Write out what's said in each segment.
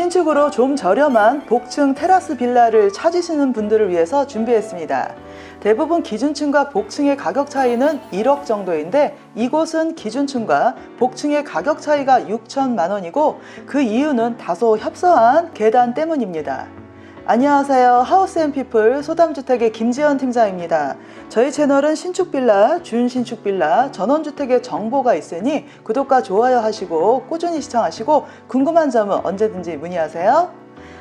신축으로 좀 저렴한 복층 테라스 빌라를 찾으시는 분들을 위해서 준비했습니다. 대부분 기준층과 복층의 가격 차이는 1억 정도인데 이곳은 기준층과 복층의 가격 차이가 6천만 원이고 그 이유는 다소 협소한 계단 때문입니다. 안녕하세요. 하우스앤피플 소담주택의 김지연 팀장입니다. 저희 채널은 신축빌라, 준신축빌라, 전원주택의 정보가 있으니 구독과 좋아요 하시고 꾸준히 시청하시고 궁금한 점은 언제든지 문의하세요.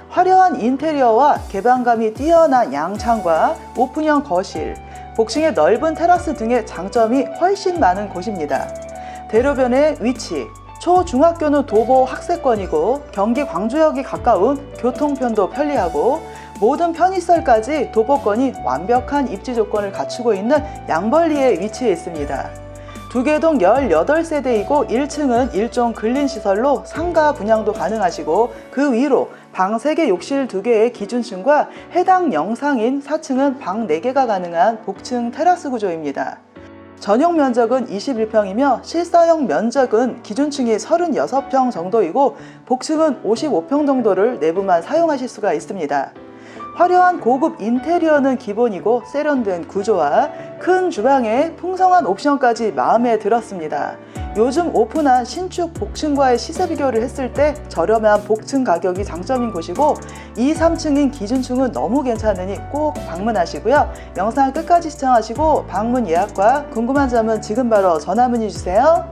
화려한 인테리어와 개방감이 뛰어난 양창과 오픈형 거실, 복층의 넓은 테라스 등의 장점이 훨씬 많은 곳입니다. 대로변의 위치, 초중학교는 도보 학세권이고 경기 광주역이 가까운 교통편도 편리하고 모든 편의시설까지 도보권이 완벽한 입지 조건을 갖추고 있는 양벌리에 위치해 있습니다. 두개동 18세대이고 1층은 일종 근린시설로 상가 분양도 가능하시고 그 위로 방 3개 욕실 2개의 기준층과 해당 영상인 4층은 방 4개가 가능한 복층 테라스 구조입니다. 전용 면적은 21평이며 실사용 면적은 기준층이 36평 정도이고 복층은 55평 정도를 내부만 사용하실 수가 있습니다. 화려한 고급 인테리어는 기본이고 세련된 구조와 큰 주방에 풍성한 옵션까지 마음에 들었습니다. 요즘 오픈한 신축 복층과의 시세 비교를 했을 때 저렴한 복층 가격이 장점인 곳이고 2, 3층인 기준층은 너무 괜찮으니 꼭 방문하시고요. 영상 끝까지 시청하시고 방문 예약과 궁금한 점은 지금 바로 전화 문의 주세요.